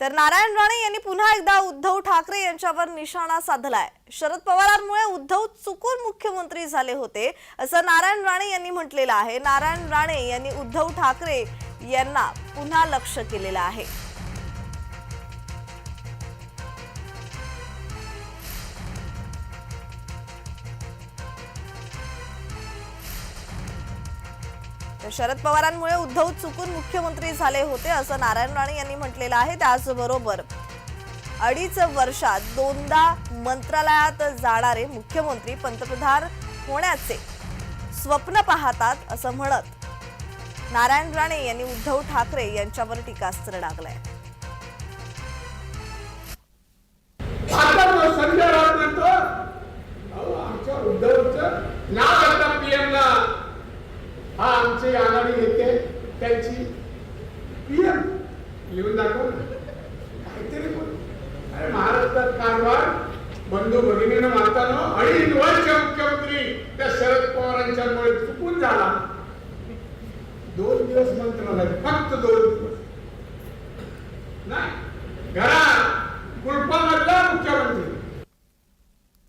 तर नारायण राणे यांनी पुन्हा एकदा उद्धव ठाकरे यांच्यावर निशाणा साधलाय. शरद पवारांमुळे उद्धव चुकून मुख्यमंत्री झाले होते असं नारायण राणे यांनी म्हटलेलं आहे. नारायण राणे यांनी उद्धव ठाकरे यांना पुन्हा लक्ष केलेलं आहे. शरद पवारांमुळे उद्धव चुकून मुख्यमंत्री झाले होते असं नारायण राणे यांनी म्हटलेलं आहे. त्याचबरोबर अडीच वर्षात दोनदा मंत्रालयात जाणारे मुख्यमंत्री पंतप्रधान होण्याचे स्वप्न पाहतात असं म्हणत नारायण राणे यांनी उद्धव ठाकरे यांच्यावर टीकास्त्र डागलंय. हा आमचे आघाडी नेते त्यांची पीएम लिहून दाखव काहीतरी अरे महाराष्ट्रात कारभार बंधू भगिनीनं मारताना अडीच वर्ष मुख्यमंत्री त्या शरद पवारांच्यामुळे चुकून झाला. दोन दिवस मंत्रालय फक्त दोन दिवस. नाही. घरा